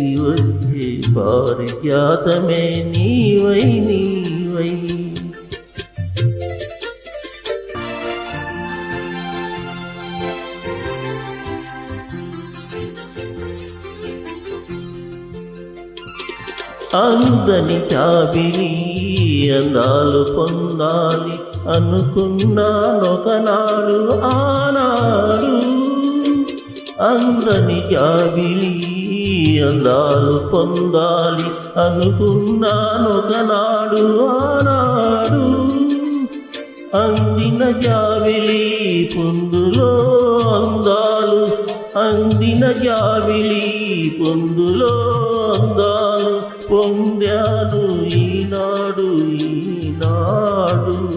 దిగి వచ్చే పారిజాతమే నీవై నీవై. అందని చాబిలి అందాలు పొందాలి అనుకున్నానొకనాడు ఆనాడు. అందని జాబిలి అందాలు పొందాలి అనుకున్నానొకనాడు ఆనాడు. అందిన జాబిలి పొందులో అందాలు అందిన జాబిలి పొందులో అందాలు పొందాను ఈనాడు ఈనాడు.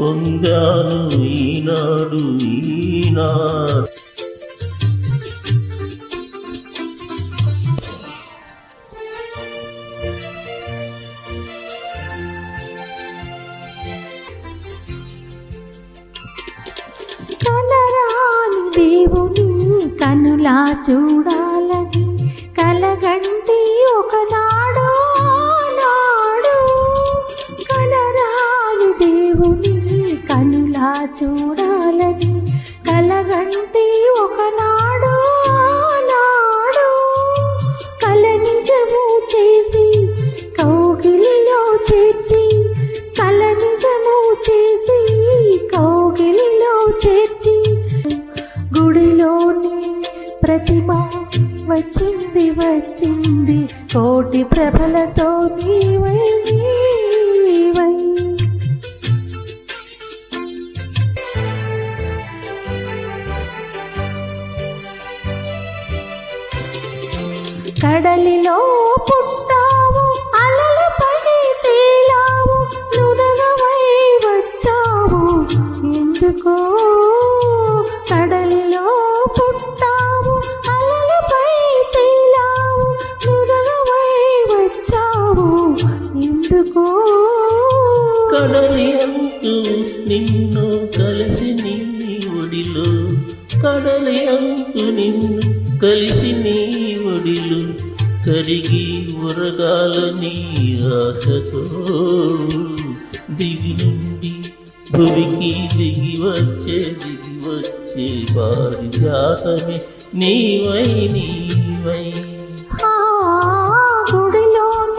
పొందాను ఈనాడు ఈనాడు. కనులా చూడాలని కలగంటి ఒకనాడు నాడు కలరాని దేవుని కనులా చూడాలని కలగంటి ఒకనాడు వచ్చింది వచ్చింది. కోటి ప్రభలతో నీవై నీవై. కడలిలో పుట్టావు అలలపై తేలావు నునగవై వచ్చావు. ఎందుకో ఎందుకు? కడలి అంటూ నిన్ను కలిసి నీ ఒడిలో. కడలి అంటూ నిన్ను కలిసి నీ ఒడిలో. కరిగి ఉరగాలని ఆశతో. దిగి నుండి భువికి దిగి వచ్చే దిగి వచ్చే పారిజాతమే నీవై నీవై.